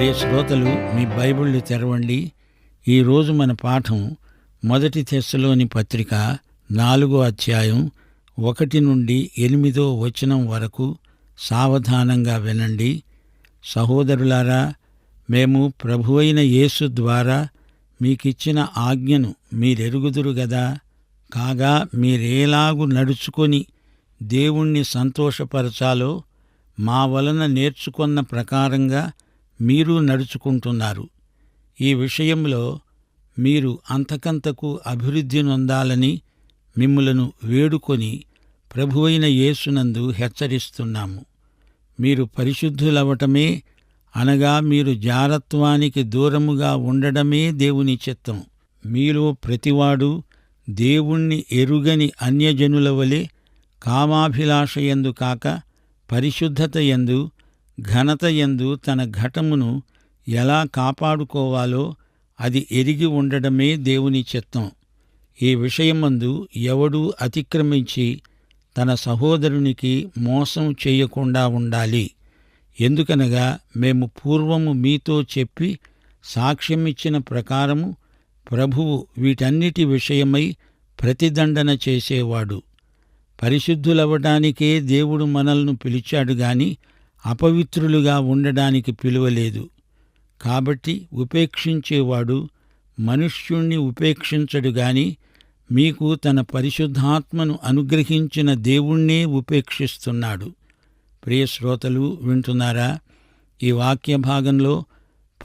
ప్రియ శ్రోతలు మీ బైబిళ్ళు తెరవండి. ఈరోజు మన పాఠం మొదటి తెస్సులోని పత్రిక నాలుగో అధ్యాయం ఒకటి నుండి ఎనిమిదో వచనం వరకు సావధానంగా వినండి. సహోదరులారా మేము ప్రభువైన యేసు ద్వారా మీకిచ్చిన ఆజ్ఞను మీరెరుగుదురు గదా? కాగా మీరేలాగు నడుచుకొని దేవుణ్ణి సంతోషపరచాలో మా వలన నేర్చుకున్న ప్రకారంగా మీరు నడుచుకుంటున్నారు. ఈ విషయంలో మీరు అంతకంతకు అభివృద్ధి నొందాలని మిమ్ములను వేడుకొని ప్రభువైన యేసునందు హెచ్చరిస్తున్నాము. మీరు పరిశుద్ధులవటమే అనగా మీరు జారత్వానికి దూరముగా ఉండడమే దేవుని చిత్తం. మీలో ప్రతివాడు దేవుణ్ణి ఎరుగని అన్యజనుల వలె కామాభిలాష యందు కాక పరిశుద్ధత యందు ఘనతయందు తన ఘటమును ఎలా కాపాడుకోవాలో అది ఎరిగి ఉండడమే దేవుని చిత్తం. ఈ విషయమందు ఎవడూ అతిక్రమించి తన సహోదరునికి మోసం చేయకుండా ఉండాలి. ఎందుకనగా మేము పూర్వము మీతో చెప్పి సాక్ష్యమిచ్చిన ప్రకారము ప్రభువు వీటన్నిటి విషయమై ప్రతిదండన చేసేవాడు. పరిశుద్ధులవ్వటానికే దేవుడు మనల్ని పిలిచాడు గాని అపవిత్రులుగా ఉండడానికి పిలువలేదు. కాబట్టి ఉపేక్షించేవాడు మనుష్యుణ్ణి ఉపేక్షించడు గాని మీకు తన పరిశుద్ధాత్మను అనుగ్రహించిన దేవుణ్ణే ఉపేక్షిస్తున్నాడు. ప్రియశ్రోతలు వింటున్నారా? ఈ వాక్య భాగంలో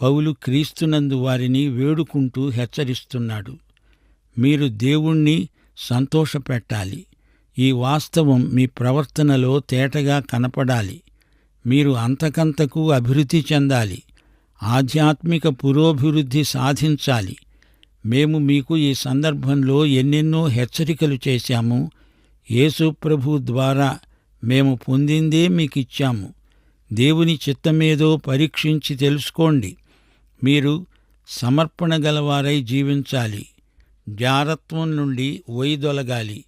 పౌలు క్రీస్తునందు వారిని వేడుకుంటూ హెచ్చరిస్తున్నాడు. మీరు దేవుణ్ణి సంతోషపెట్టాలి. ఈ వాస్తవం మీ ప్రవర్తనలో తేటగా కనపడాలి. మీరు అంతకంతకు అభివృద్ధి చెందాలి. ఆధ్యాత్మిక పురోభివృద్ధి సాధించాలి. మేము మీకు ఈ సందర్భంలో ఎన్నెన్నో హెచ్చరికలు చేశాము. యేసుప్రభు ద్వారా మేము పొందిందే మీకిచ్చాము. దేవుని చిత్తమేదో పరీక్షించి తెలుసుకోండి. మీరు సమర్పణ గలవారై జీవించాలి. జారత్వం నుండి వైదొలగాలి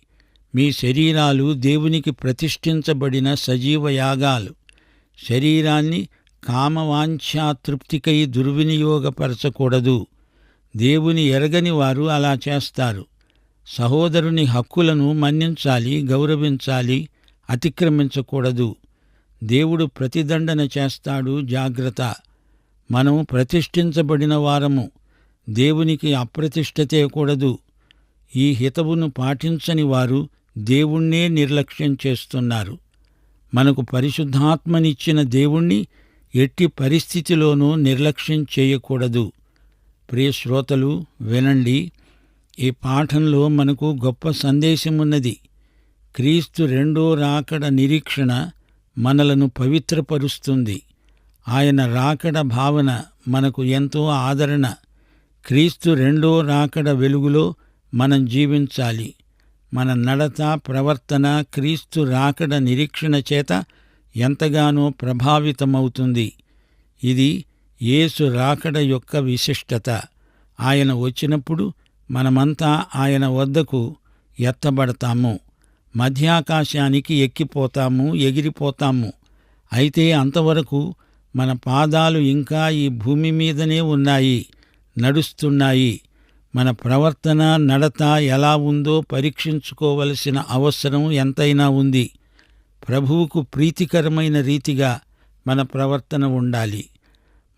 మీ శరీరాలు దేవునికి ప్రతిష్ఠించబడిన సజీవ యాగాలు. శరీరాన్ని కామవాంఛాతృప్తికై దుర్వినియోగపరచకూడదు. దేవుని ఎరగని వారు అలా చేస్తారు. సహోదరుని హక్కులను మన్నించాలి గౌరవించాలి అతిక్రమించకూడదు. దేవుడు ప్రతిదండన చేస్తాడు జాగ్రత్త. మనం ప్రతిష్ఠించబడిన వారము. దేవునికి అప్రతిష్ఠ కూడదు. ఈ హితవును పాటించని వారు దేవుణ్ణే నిర్లక్ష్యం చేస్తున్నారు. మనకు పరిశుద్ధాత్మనిచ్చిన దేవుణ్ణి ఎట్టి పరిస్థితిలోనూ నిర్లక్ష్యం చేయకూడదు. ప్రియ శ్రోతలు వినండి. ఈ పాఠంలో మనకు గొప్ప సందేశమున్నది. క్రీస్తు రెండో రాకడ నిరీక్షణ మనలను పవిత్రపరుస్తుంది. ఆయన రాకడ భావన మనకు ఎంతో ఆదరణ. క్రీస్తు రెండో రాకడ వెలుగులో మనం జీవించాలి. మన నడత ప్రవర్తన క్రీస్తు రాకడ నిరీక్షణ చేత ఎంతగానో ప్రభావితమవుతుంది. ఇది యేసు రాకడ యొక్క విశిష్టత. ఆయన వచ్చినప్పుడు మనమంతా ఆయన వద్దకు ఎత్తబడతాము. మధ్యాకాశానికి ఎక్కిపోతాము ఎగిరిపోతాము. అయితే అంతవరకు మన పాదాలు ఇంకా ఈ భూమి మీదనే ఉన్నాయి నడుస్తున్నాయి. మన ప్రవర్తన నడత ఎలా ఉందో పరీక్షించుకోవలసిన అవసరం ఎంతైనా ఉంది. ప్రభువుకు ప్రీతికరమైన రీతిగా మన ప్రవర్తన ఉండాలి.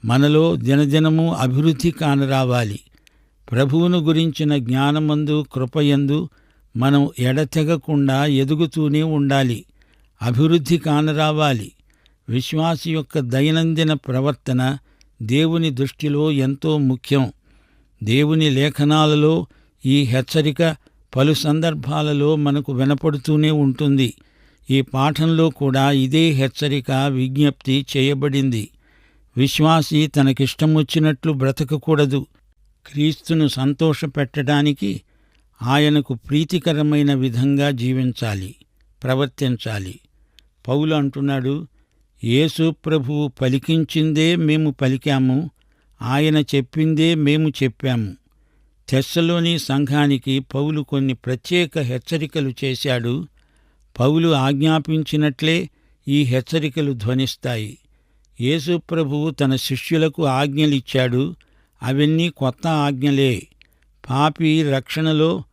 మనలో దినదినము అభివృద్ధి కానరావాలి. ప్రభువును గురించిన జ్ఞానమందు కృపయందు మనం ఎడతెగకుండా ఎదుగుతూనే ఉండాలి. అభివృద్ధి కానరావాలి. విశ్వాసి యొక్క దైనందిన ప్రవర్తన దేవుని దృష్టిలో ఎంతో ముఖ్యం. దేవుని లేఖనాలలో ఈ హెచ్చరిక పలు సందర్భాలలో మనకు వినపడుతూనే ఉంటుంది. ఈ పాఠంలో కూడా ఇదే హెచ్చరిక విజ్ఞప్తి చేయబడింది. విశ్వాసి తనకిష్టం వచ్చినట్లు బ్రతకకూడదు. క్రీస్తును సంతోషపెట్టడానికి ఆయనకు ప్రీతికరమైన విధంగా జీవించాలి ప్రవర్తించాలి. పౌలు అంటున్నాడు యేసు ప్రభువు పలికించిందే మేము పలికాము ఆయన చెప్పిందే మేము చెప్పాము. తెస్సలోని సంఘానికి పౌలు కొన్ని ప్రత్యేక హెచ్చరికలు చేశాడు. పౌలు ఆజ్ఞాపించినట్లే ఈ హెచ్చరికలు ధ్వనిస్తాయి. యేసుప్రభువు తన శిష్యులకు ఆజ్ఞలిచ్చాడు. అవన్నీ కొత్త ఆజ్ఞలే. పాపి రక్షణలో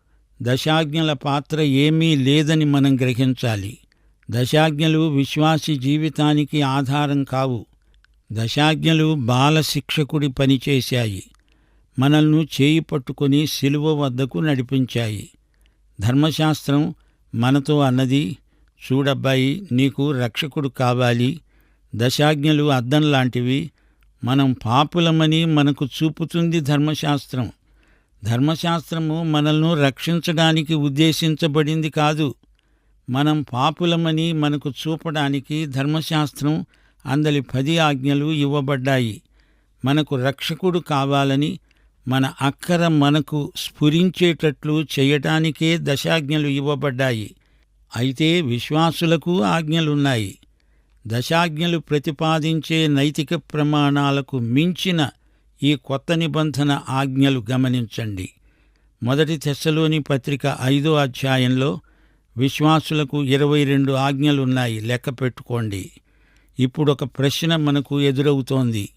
దశాజ్ఞల పాత్ర ఏమీ లేదని మనం గ్రహించాలి. దశాజ్ఞలు విశ్వాసి జీవితానికి ఆధారం కావు. దశాజ్ఞలు బాలశిక్షకుడి పనిచేశాయి మనల్ని చేయి పట్టుకొని శిలువ వద్దకు నడిపించాయి. ధర్మశాస్త్రం మనతో అన్నది చూడబ్బాయి నీకు రక్షకుడు కావాలి. దశాజ్ఞలు అద్దం లాంటివి. మనం పాపులమని మనకు చూపుతుంది ధర్మశాస్త్రం. ధర్మశాస్త్రము మనల్ని రక్షించడానికి ఉద్దేశించబడింది కాదు. మనం పాపులమని మనకు చూపడానికి ధర్మశాస్త్రం అందలి పది ఆజ్ఞలు ఇవ్వబడ్డాయి. మనకు రక్షకుడు కావాలని మన అక్కర మనకు స్ఫురించేటట్లు చేయటానికే దశాజ్ఞలు ఇవ్వబడ్డాయి. అయితే విశ్వాసులకు ఆజ్ఞలున్నాయి. దశాజ్ఞలు ప్రతిపాదించే నైతిక ప్రమాణాలకు మించిన ఈ కొత్త నిబంధన ఆజ్ఞలు గమనించండి. మొదటి తెశలోని పత్రిక ఐదో అధ్యాయంలో విశ్వాసులకు ఇరవై రెండు ఆజ్ఞలున్నాయి. లెక్క పెట్టుకోండి. ఇప్పుడు ఒక ప్రశ్న మనకు ఎదురవుతోంది.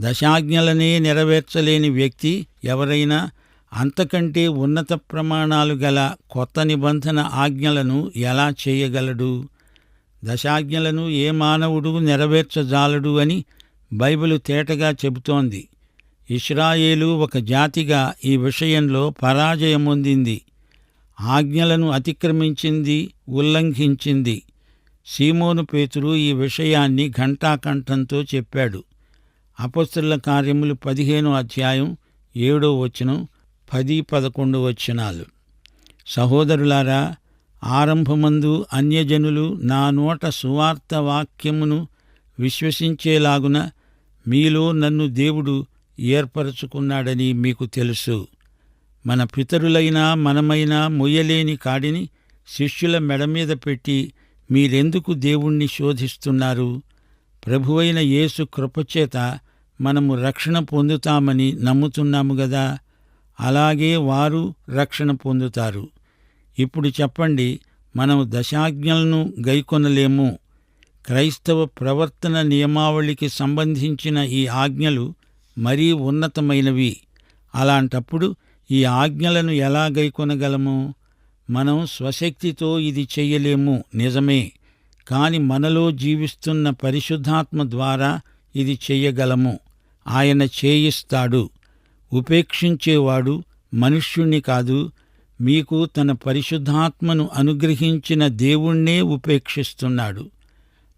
దశాజ్ఞలనే నెరవేర్చలేని వ్యక్తి ఎవరైనా అంతకంటే ఉన్నత ప్రమాణాలు గల కొత్త నిబంధన ఆజ్ఞలను ఎలా చేయగలడు? దశాజ్ఞలను ఏ మానవుడు నెరవేర్చజాలడు అని బైబిలు తేటగా చెబుతోంది. ఇస్రాయేలు ఒక జాతిగా ఈ విషయంలో పరాజయం పొందింది ఆజ్ఞలను అతిక్రమించింది ఉల్లంఘించింది. సీమోను పేతురు ఈ విషయాన్ని ఘంటాకంఠంతో చెప్పాడు. అపస్తుల కార్యములు పదిహేను అధ్యాయం ఏడో వచనం పది పదకొండు వచనాలు. సహోదరులారా ఆరంభమందు అన్యజనులు నా నోట సువార్త వాక్యమును విశ్వసించేలాగున మీలో నన్ను దేవుడు ఏర్పరచుకున్నాడని మీకు తెలుసు. మన పితరులైనా మనమైనా మొయ్యలేని కాడిని శిష్యుల మెడ మీద పెట్టి మీరెందుకు దేవుణ్ణి శోధిస్తున్నారు? ప్రభువైన యేసు కృపచేత మనము రక్షణ పొందుతామని నమ్ముతున్నాము గదా? అలాగే వారు రక్షణ పొందుతారు. ఇప్పుడు చెప్పండి మనం దశాజ్ఞలను గైకొనలేము. క్రైస్తవ ప్రవర్తన నియమావళికి సంబంధించిన ఈ ఆజ్ఞలు మరీ ఉన్నతమైనవి. అలాంటప్పుడు ఈ ఆజ్ఞలను ఎలా గైకొనగలము? మనం స్వశక్తితో ఇది చెయ్యలేము నిజమే. కాని మనలో జీవిస్తున్న పరిశుద్ధాత్మ ద్వారా ఇది చెయ్యగలము ఆయన చేయిస్తాడు. ఉపేక్షించేవాడు మనుష్యుణ్ణి కాదు. మీకు తన పరిశుద్ధాత్మను అనుగ్రహించిన దేవుణ్ణే ఉపేక్షిస్తున్నాడు.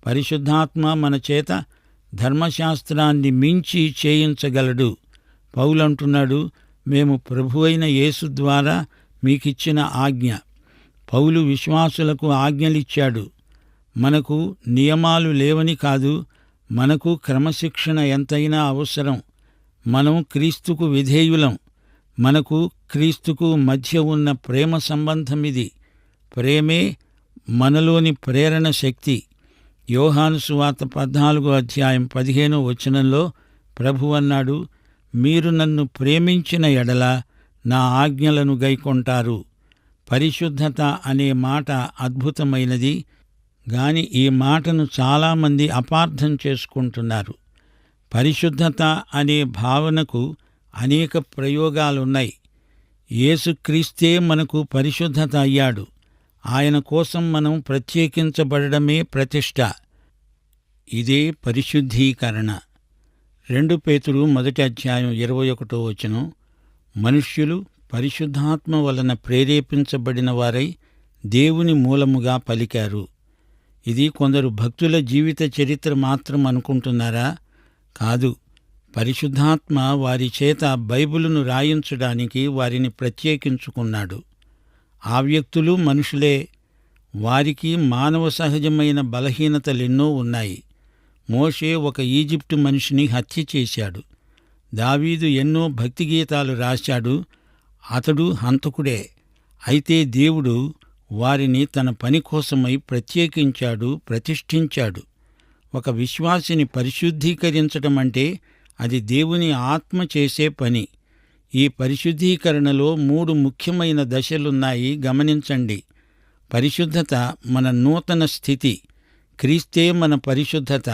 పరిశుద్ధాత్మ మన చేత ధర్మశాస్త్రాన్ని మించి చేయించగలడు. పౌలంటున్నాడు మేము ప్రభువైన యేసు ద్వారా మీకిచ్చిన ఆజ్ఞ. పౌలు విశ్వాసులకు ఆజ్ఞలిచ్చాడు. మనకు నియమాలు లేవని కాదు మనకు క్రమశిక్షణ ఎంతైనా అవసరం. మనం క్రీస్తుకు విధేయులం. మనకు క్రీస్తుకు మధ్య ఉన్న ప్రేమ సంబంధం ఇది. ప్రేమే మనలోని ప్రేరణ శక్తి. యోహాను సువార్త పద్నాలుగో అధ్యాయం పదిహేనో వచనంలో ప్రభు అన్నాడు మీరు నన్ను ప్రేమించిన ఎడల నా ఆజ్ఞలను గైకొంటారు. పరిశుద్ధత అనే మాట అద్భుతమైనది. గాని ఈ మాటను చాలామంది అపార్థం చేసుకుంటున్నారు. పరిశుద్ధత అనే భావనకు అనేక ప్రయోగాలున్నాయి. యేసుక్రీస్తే మనకు పరిశుద్ధత అయ్యాడు. ఆయన కోసం మనం ప్రత్యేకించబడమే ప్రతిష్ట. ఇదే పరిశుద్ధీకరణ. రెండు పేతులు మొదటి అధ్యాయం ఇరవై ఒకటో వచనం. మనుష్యులు పరిశుద్ధాత్మ వలన ప్రేరేపించబడిన వారై దేవుని మూలముగా పలికారు. ఇది కొందరు భక్తుల జీవిత చరిత్ర మాత్రం అనుకుంటున్నారా? కాదు. పరిశుద్ధాత్మ వారి చేత బైబిలును రాయించడానికి వారిని ప్రత్యేకించుకున్నాడు. ఆ వ్యక్తులు మనుషులే. వారికి మానవ సహజమైన బలహీనతలెన్నో ఉన్నాయి. మోషే ఒక ఈజిప్టు మనిషిని హత్య చేశాడు. దావీదు ఎన్నో భక్తి గీతాలు రాశాడు. అతడు హంతకుడే. అయితే దేవుడు వారిని తన పని కోసమై ప్రత్యేకించాడు ప్రతిష్ఠించాడు. ఒక విశ్వాసిని పరిశుద్ధీకరించటం అంటే అది దేవుని ఆత్మ చేసే పని. ఈ పరిశుద్ధీకరణలో మూడు ముఖ్యమైన దశలున్నాయి గమనించండి. పరిశుద్ధత మన నూతన స్థితి క్రీస్తే మన పరిశుద్ధత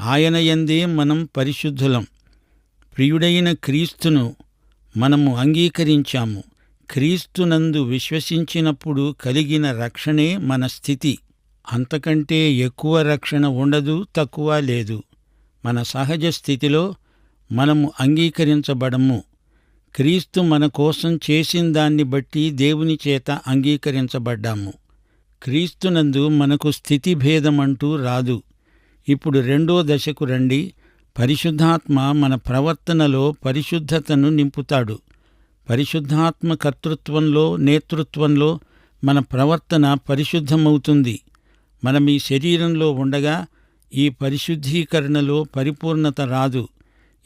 ఆయన ఎందే మనం పరిశుద్ధులం. ప్రియుడైన క్రీస్తును మనము అంగీకరించాము. క్రీస్తునందు విశ్వసించినప్పుడు కలిగిన రక్షణే మన స్థితి. అంతకంటే ఎక్కువ రక్షణ ఉండదు తక్కువ లేదు. మన సహజ స్థితిలో మనము అంగీకరించబడము. క్రీస్తు మన కోసం చేసిన దాన్ని బట్టి దేవుని చేత అంగీకరించబడ్డాము. క్రీస్తునందు మనకు స్థితి భేదమంటూ రాదు. ఇప్పుడు రెండో దశకు రండి. పరిశుద్ధాత్మ మన ప్రవర్తనలో పరిశుద్ధతను నింపుతాడు. పరిశుద్ధాత్మ కర్తృత్వంలో నేతృత్వంలో మన ప్రవర్తన పరిశుద్ధమవుతుంది. మనం ఈ శరీరంలో ఉండగా ఈ పరిశుద్ధీకరణలో పరిపూర్ణత రాదు.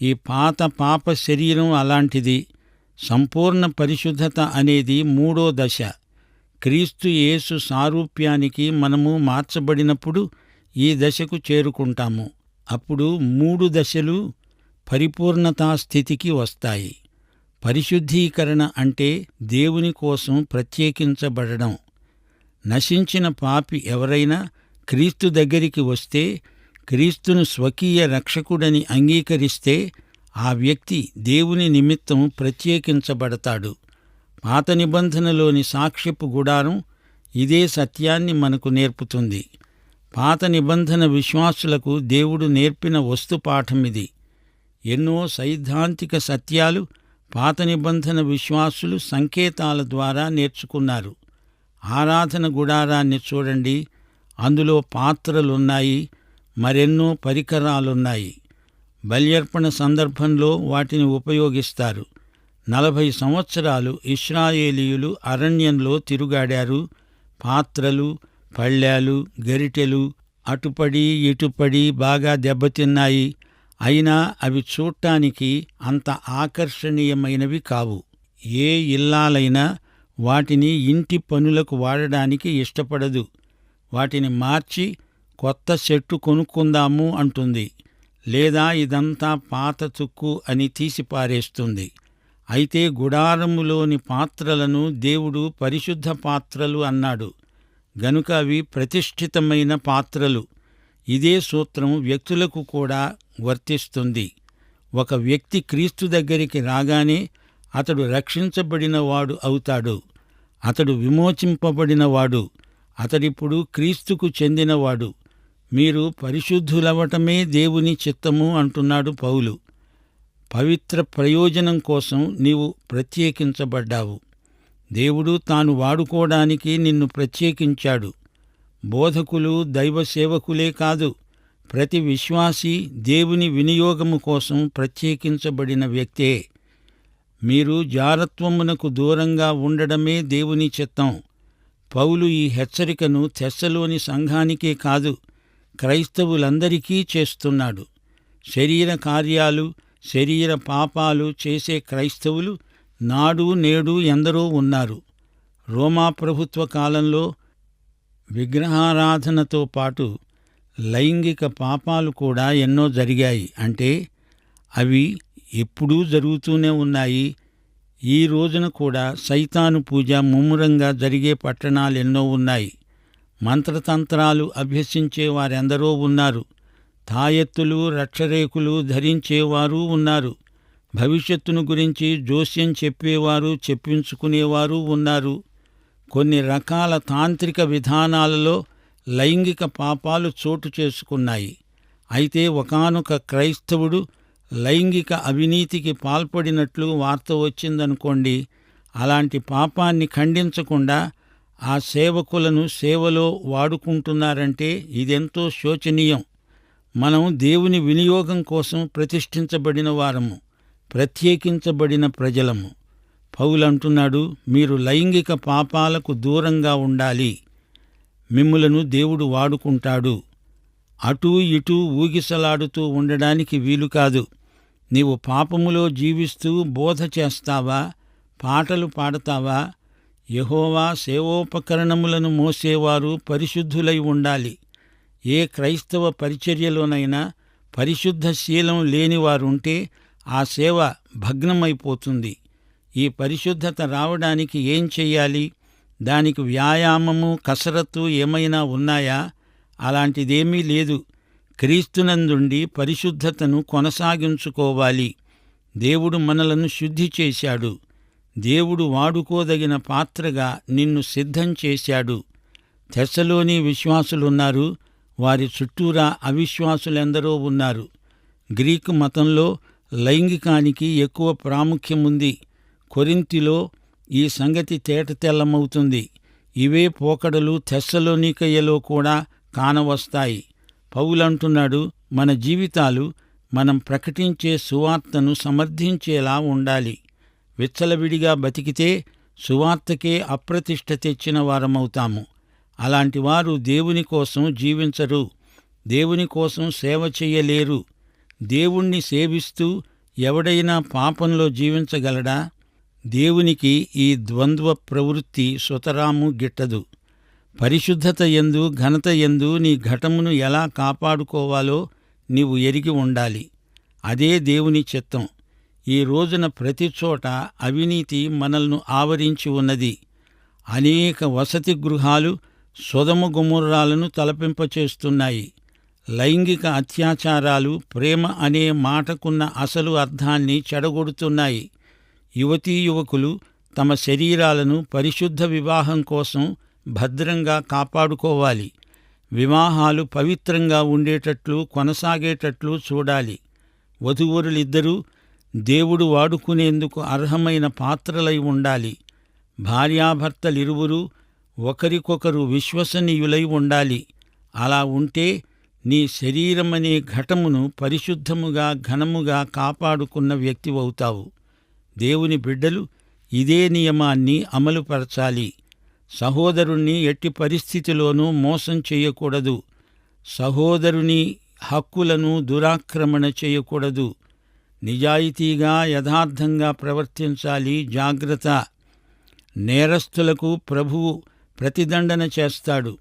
ఈ పాత పాప శరీరం అలాంటిది. సంపూర్ణ పరిశుద్ధత అనేది మూడో దశ. క్రీస్తు యేసు సారూప్యానికి మనము మార్చబడినప్పుడు ఈ దశకు చేరుకుంటాము. అప్పుడు మూడు దశలు పరిపూర్ణతా స్థితికి వస్తాయి. పరిశుద్ధీకరణ అంటే దేవుని కోసం ప్రత్యేకించబడడం. నశించిన పాపి ఎవరైనా క్రీస్తు దగ్గరికి వస్తే క్రీస్తును స్వకీయ రక్షకుడని అంగీకరిస్తే ఆ వ్యక్తి దేవుని నిమిత్తం ప్రత్యేకించబడతాడు. పాత నిబంధనలోని సాక్ష్యపు గుడారం ఇదే సత్యాన్ని మనకు నేర్పుతుంది. పాత నిబంధన విశ్వాసులకు దేవుడు నేర్పిన వస్తుపాఠమిది ఎన్నో సైద్ధాంతిక సత్యాలు పాత నిబంధన విశ్వాసులు సంకేతాల ద్వారా నేర్చుకున్నారు. ఆరాధన గుడారాన్ని చూడండి. అందులో పాత్రలున్నాయి. మరెన్నో పరికరాలున్నాయి. బల్యర్పణ సందర్భంలో వాటిని ఉపయోగిస్తారు. నలభై సంవత్సరాలు ఇస్రాయేలీయులు అరణ్యంలో తిరుగాడారు. పాత్రలు పళ్ళాలు గరిటెలు అటుపడి ఇటుపడి బాగా దెబ్బతిన్నాయి. అయినా అవి చూడటానికి అంత ఆకర్షణీయమైనవి కావు. ఏ ఇల్లాలైనా వాటిని ఇంటి పనులకు వాడడానికి ఇష్టపడదు. వాటిని మార్చి కొత్త చెట్టు కొనుక్కుందాము అంటుంది. లేదా ఇదంతా పాత తుక్కు అని తీసిపారేస్తుంది. అయితే గుడారములోని పాత్రలను దేవుడు పరిశుద్ధ పాత్రలు అన్నాడు. గనుక అవి ప్రతిష్ఠితమైన పాత్రలు. ఇదే సూత్రం వ్యక్తులకు కూడా వర్తిస్తుంది. ఒక వ్యక్తి క్రీస్తు దగ్గరికి రాగానే అతడు రక్షించబడినవాడు అవుతాడు. అతడు విమోచింపబడినవాడు. అతడిప్పుడు క్రీస్తుకు చెందినవాడు. మీరు పరిశుద్ధులవటమే దేవుని చిత్తము అంటున్నాడు పౌలు. పవిత్ర ప్రయోజనం కోసం నీవు ప్రత్యేకించబడ్డావు. దేవుడు తాను వాడుకోవడానికి నిన్ను ప్రత్యేకించాడు. బోధకులు దైవ సేవకులే కాదు ప్రతి విశ్వాసి దేవుని వినియోగము కోసం ప్రత్యేకించబడిన వ్యక్తే. మీరు జారత్వమునకు దూరంగా ఉండడమే దేవుని చిత్తం. పౌలు ఈ హెచ్చరికను తెస్సలోని సంఘానికే కాదు క్రైస్తవులందరికీ చేస్తున్నాడు. శరీర కార్యాలు శరీర పాపాలు చేసే క్రైస్తవులు నాడు నేడు ఎందరో ఉన్నారు. రోమా ప్రభుత్వ కాలంలో విగ్రహారాధనతో పాటు లైంగిక పాపాలు కూడా ఎన్నో జరిగాయి. అంటే అవి ఎప్పుడూ జరుగుతూనే ఉన్నాయి. ఈ రోజున కూడా సైతాను పూజ ముమ్మురంగా జరిగే పట్టణాలు ఎన్నో ఉన్నాయి. మంత్రతంత్రాలు అభ్యసించే వారెందరో ఉన్నారు. తాయెత్తులు రక్షరేకులు ధరించేవారు ఉన్నారు. భవిష్యత్తును గురించి జోస్యం చెప్పేవారు చెప్పించుకునేవారు ఉన్నారు. కొన్ని రకాల తాంత్రిక విధానాలలో లైంగిక పాపాలు చోటు చేసుకున్నాయి. అయితే ఒకానొక క్రైస్తవుడు లైంగిక అవినీతికి పాల్పడినట్లు వార్త వచ్చిందనుకోండి అలాంటి పాపాన్ని ఖండించకుండా ఆ సేవకులను సేవలో వాడుకుంటున్నారంటే ఇదెంతో శోచనీయం. మనం దేవుని వినియోగం కోసం ప్రతిష్ఠించబడిన వారము. ప్రత్యేకించబడిన ప్రజలము. పౌలంటున్నాడు మీరు లైంగిక పాపాలకు దూరంగా ఉండాలి. మిమ్ములను దేవుడు వాడుకుంటాడు. అటూ ఇటూ ఊగిసలాడుతూ ఉండడానికి వీలు కాదు. నీవు పాపములో జీవిస్తూ బోధ చేస్తావా? పాటలు పాడతావా? యహోవా సేవోపకరణములను మోసేవారు పరిశుద్ధులై ఉండాలి. ఏ క్రైస్తవ పరిచర్యలోనైనా పరిశుద్ధ శీలం లేనివారుంటే ఆ సేవ భగ్నమైపోతుంది. ఈ పరిశుద్ధత రావడానికి ఏం చెయ్యాలి? దానికి వ్యాయామము కసరత్తు ఏమైనా ఉన్నాయా? అలాంటిదేమీ లేదు. క్రీస్తునందుండి పరిశుద్ధతను కొనసాగించుకోవాలి. దేవుడు మనలను శుద్ధి చేశాడు. దేవుడు వాడుకోదగిన పాత్రగా నిన్ను సిద్ధం చేశాడు. తెస్సలోని విశ్వాసులున్నారు. వారి చుట్టూరా అవిశ్వాసులెందరో ఉన్నారు. గ్రీకు మతంలో లైంగికానికి ఎక్కువ ప్రాముఖ్యముంది. కొరింతిలో ఈ సంగతి తేటతెల్లమవుతుంది. ఇవే పోకడలు తెస్సలోనికయ్యలో కూడా కానవస్తాయి. పౌలంటున్నాడు మన జీవితాలు మనం ప్రకటించే సువార్తను సమర్థించేలా ఉండాలి. విచ్చలవిడిగా బతికితే సువార్తకే అప్రతిష్ట తెచ్చిన వారమవుతాము. అలాంటి వారు దేవుని కోసం జీవించరు. దేవుని కోసం సేవ చెయ్యలేరు. దేవుణ్ణి సేవిస్తూ ఎవడైనా పాపంలో జీవించగలడా? దేవునికి ఈ ద్వంద్వ ప్రవృత్తి సుతరాము గిట్టదు. పరిశుద్ధత ఎందు ఘనత ఎందు నీ ఘటమును ఎలా కాపాడుకోవాలో నీవు ఎరిగి ఉండాలి. అదే దేవుని చిత్తం. ఈ రోజున ప్రతి చోట అవినీతి మనల్ని ఆవరించి ఉన్నది. అనేక వసతి గృహాలు సొదమ గుముర్రాలను తలపింపచేస్తున్నాయి. లైంగిక అత్యాచారాలు ప్రేమ అనే మాటకున్న అసలు అర్థాన్ని చెడగొడుతున్నాయి. యువతీ యువకులు తమ శరీరాలను పరిశుద్ధ వివాహం కోసం భద్రంగా కాపాడుకోవాలి. వివాహాలు పవిత్రంగా ఉండేటట్లు కొనసాగేటట్లు చూడాలి. వధువరులిద్దరూ దేవుడు వాడుకునేందుకు అర్హమైన పాత్రలై ఉండాలి. భార్యాభర్తలిరువురూ ఒకరికొకరు విశ్వసనీయులై ఉండాలి. అలా ఉంటే నీ శరీరమనే ఘటమును పరిశుద్ధముగా ఘనముగా కాపాడుకున్న వ్యక్తివవుతావు దేవుని బిడ్డలు ఇదే నియమాన్ని అమలుపరచాలి. సహోదరుణ్ణి ఎట్టి పరిస్థితిలోనూ మోసం చేయకూడదు. సహోదరుని హక్కులను దురాక్రమణ చేయకూడదు. నిజాయితీగా యథార్థంగా ప్రవర్తించాలి. జాగ్రత్త. నేరస్తులకు ప్రభువు ప్రతిదండన చేస్తాడు.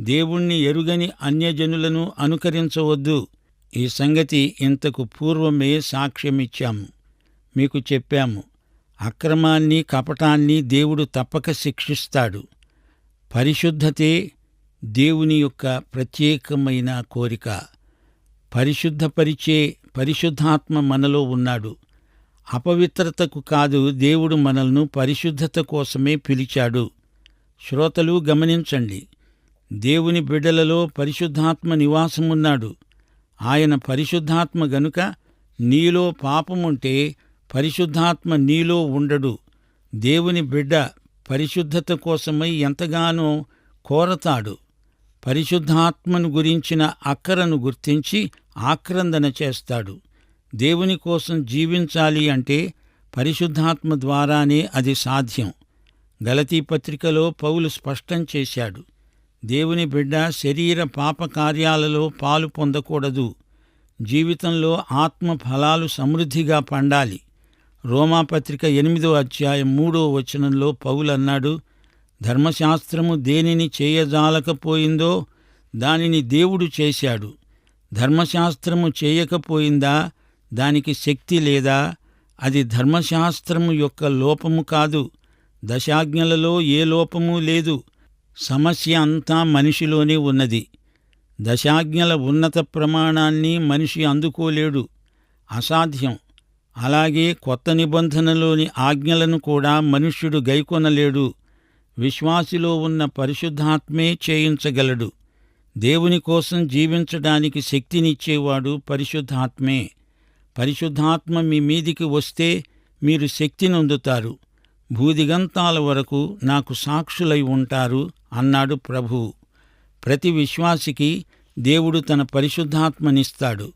దేవుణ్ణి ఎరుగని అన్యజనులను అనుకరించవద్దు. ఈ సంగతి ఇంతకు పూర్వమే సాక్ష్యమిచ్చాము. మీకు చెప్పాము అక్రమాన్ని కపటాన్ని దేవుడు తప్పక శిక్షిస్తాడు. పరిశుద్ధతే దేవుని యొక్క ప్రత్యేకమైన కోరిక. పరిశుద్ధపరిచే పరిశుద్ధాత్మ మనలో ఉన్నాడు. అపవిత్రతకు కాదు దేవుడు మనల్ని పరిశుద్ధత కోసమే పిలిచాడు. శ్రోతలు గమనించండి దేవుని బిడ్డలలో పరిశుద్ధాత్మ నివాసమున్నాడు. ఆయన పరిశుద్ధాత్మ గనుక నీలో పాపముంటే పరిశుద్ధాత్మ నీలో ఉండడు. దేవుని బిడ్డ పరిశుద్ధత కోసమై ఎంతగానో కోరతాడు. పరిశుద్ధాత్మను గురించిన అక్కరను గుర్తించి ఆక్రందన చేస్తాడు. దేవుని కోసం జీవించాలి అంటే పరిశుద్ధాత్మ ద్వారానే అది సాధ్యం. గలతీ పత్రికలో పౌలు స్పష్టం చేశాడు. దేవుని బిడ్డ శరీర పాపకార్యాలలో పాలు పొందకూడదు. జీవితంలో ఆత్మ ఫలాలు సమృద్ధిగా పండాలి. రోమాపత్రిక ఎనిమిదో అధ్యాయం మూడో వచనంలో పౌలన్నాడు ధర్మశాస్త్రము దేనిని చేయజాలకపోయిందో దానిని దేవుడు చేశాడు. ధర్మశాస్త్రము చేయకపోయిందా దానికి శక్తి లేదా? అది ధర్మశాస్త్రము యొక్క లోపము కాదు. దశాజ్ఞలలో ఏ లోపము లేదు. సమస్య అంతా మనిషిలోనే ఉన్నది. దశాజ్ఞల ఉన్నత ప్రమాణాన్ని మనిషి అందుకోలేడు. అసాధ్యం. అలాగే కొత్త నిబంధనలోని ఆజ్ఞలను కూడా మనుష్యుడు గైకొనలేడు. విశ్వాసిలో ఉన్న పరిశుద్ధాత్మే చేయించగలడు. దేవుని కోసం జీవించడానికి శక్తినిచ్చేవాడు పరిశుద్ధాత్మే. పరిశుద్ధాత్మ మీ మీదికి వస్తే మీరు శక్తినొందుతారు. భూదిగంతాల వరకు నాకు సాక్షులై ఉంటారు. అన్నాడు ప్రభువు ప్రతి విశ్వాసికి దేవుడు తన పరిశుద్ధాత్మనిస్తాడు.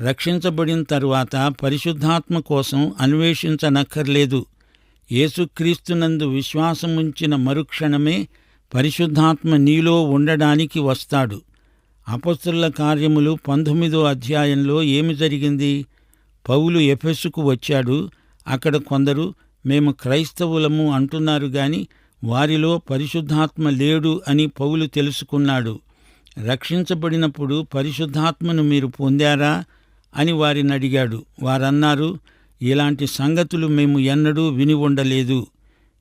రక్షించబడిన తరువాత పరిశుద్ధాత్మ కోసం అన్వేషించనక్కర్లేదు. యేసుక్రీస్తునందు విశ్వాసముంచిన మరుక్షణమే పరిశుద్ధాత్మ నీలో ఉండడానికి వస్తాడు. అపస్తుల కార్యములు పంతొమ్మిదో అధ్యాయంలో ఏమి జరిగింది? పౌలు ఎఫెస్సుకు వచ్చాడు. అక్కడ కొందరు మేము క్రైస్తవులము అంటున్నారు గాని వారిలో పరిశుద్ధాత్మ లేడు అని పౌలు తెలుసుకున్నాడు. రక్షించబడినప్పుడు పరిశుద్ధాత్మను మీరు పొందారా? అని వారిని అడిగాడు. వారన్నారు ఇలాంటి సంగతులు మేము ఎన్నడూ విని ఉండలేదు.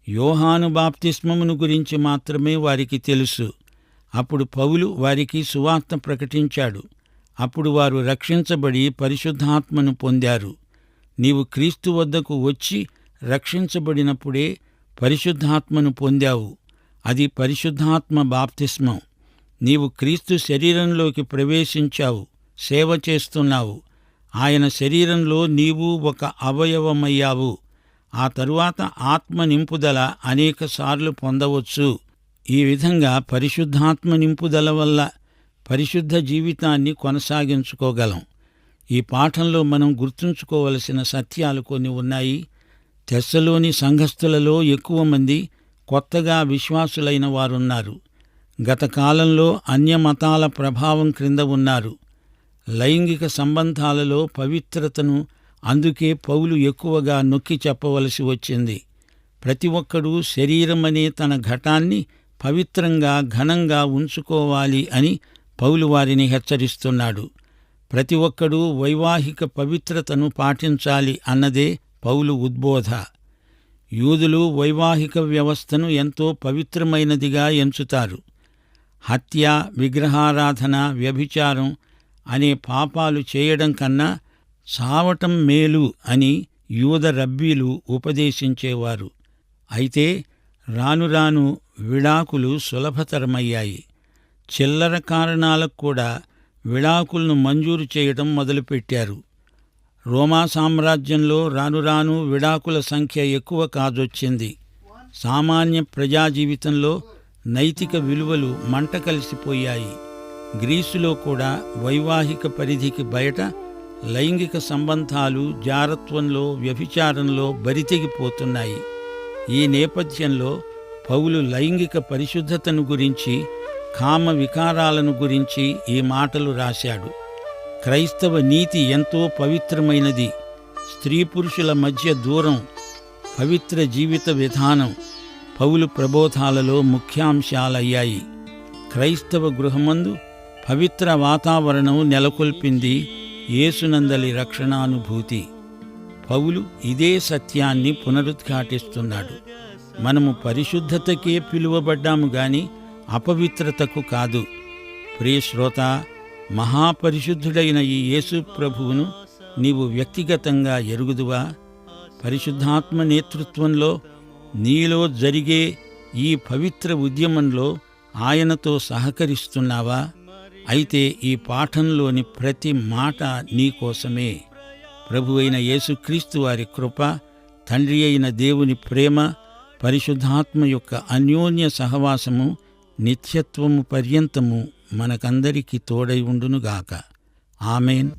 యోహాను బాప్తిస్మమును గురించి మాత్రమే వారికి తెలుసు. అప్పుడు పౌలు వారికి సువార్త ప్రకటించాడు. అప్పుడు వారు రక్షించబడి పరిశుద్ధాత్మను పొందారు. నీవు క్రీస్తు వద్దకు వచ్చి రక్షించబడినప్పుడే పరిశుద్ధాత్మను పొందావు. అది పరిశుద్ధాత్మ బాప్తిస్మం. నీవు క్రీస్తు శరీరంలోకి ప్రవేశించావు. సేవ చేస్తున్నావు. ఆయన శరీరంలో నీవు ఒక అవయవమయ్యావు. ఆ తరువాత ఆత్మ నింపుదల అనేకసార్లు పొందవచ్చు. ఈ విధంగా పరిశుద్ధాత్మ నింపుదల వల్ల పరిశుద్ధ జీవితాన్ని కొనసాగించుకోగలం. ఈ పాఠంలో మనం గుర్తుంచుకోవలసిన సత్యాలు కొన్ని ఉన్నాయి. తెస్సలోని సంఘస్థులలో ఎక్కువ మంది కొత్తగా విశ్వాసులైన వారున్నారు. గత కాలంలో అన్యమతాల ప్రభావం క్రింద ఉన్నారు. లైంగిక సంబంధాలలో పవిత్రతను అందుకే పౌలు ఎక్కువగా నొక్కి చెప్పవలసి వచ్చింది. ప్రతి ఒక్కడూ శరీరమనే తన ఘటాన్ని పవిత్రంగా ఘనంగా ఉంచుకోవాలి అని పౌలు వారిని హెచ్చరిస్తున్నాడు. ప్రతి ఒక్కడూ వైవాహిక పవిత్రతను పాటించాలి అన్నదే పౌలు ఉద్బోధ. యూదులు వైవాహిక వ్యవస్థను ఎంతో పవిత్రమైనదిగా ఎంచుతారు. హత్య విగ్రహారాధన వ్యభిచారం అనే పాపాలు చేయడం కన్నా చావటం మేలు అని యూద రబ్బీలు ఉపదేశించేవారు. అయితే రాను రాను విడాకులు సులభతరమయ్యాయి. చిల్లర కారణాలకు కూడా విడాకులను మంజూరు చేయడం మొదలుపెట్టారు. రోమా సామ్రాజ్యంలో రాను రాను విడాకుల సంఖ్య ఎక్కువ కాజొచ్చింది. సామాన్య ప్రజా జీవితంలో నైతిక విలువలు మంట కలిసిపోయాయి. గ్రీసులో కూడా వైవాహిక పరిధికి బయట లైంగిక సంబంధాలు జారత్వంలో వ్యభిచారంలో బరితెగిపోతున్నాయి. ఈ నేపథ్యంలో పౌలు లైంగిక పరిశుద్ధతను గురించి కామ వికారాలను గురించి ఈ మాటలు రాశాడు. క్రైస్తవ నీతి ఎంతో పవిత్రమైనది. స్త్రీ పురుషుల మధ్య దూరం పవిత్ర జీవిత విధానం పౌలు ప్రబోధాలలో ముఖ్యాంశాలయ్యాయి. క్రైస్తవ గృహమందు పవిత్ర వాతావరణం నెలకొల్పింది యేసునందలి రక్షణానుభూతి. పౌలు ఇదే సత్యాన్ని పునరుద్ఘాటిస్తున్నాడు. మనము పరిశుద్ధతకే పిలువబడ్డాము గాని అపవిత్రతకు కాదు. ప్రియశ్రోత శ్రోత మహాపరిశుద్ధుడైన ఈ యేసు ప్రభువును నీవు వ్యక్తిగతంగా ఎరుగుదువా? పరిశుద్ధాత్మ నేతృత్వంలో నీలో జరిగే ఈ పవిత్ర ఉద్యమంలో ఆయనతో సహకరిస్తున్నావా? అయితే ఈ పాఠంలోని ప్రతి మాట నీకోసమే ప్రభు అయిన యేసుక్రీస్తు వారి కృప తండ్రి అయిన దేవుని ప్రేమ పరిశుద్ధాత్మ యొక్క అన్యోన్య సహవాసము నిత్యత్వము పర్యంతము మనకందరికీ తోడై ఉండునుగాక. ఆమెన్.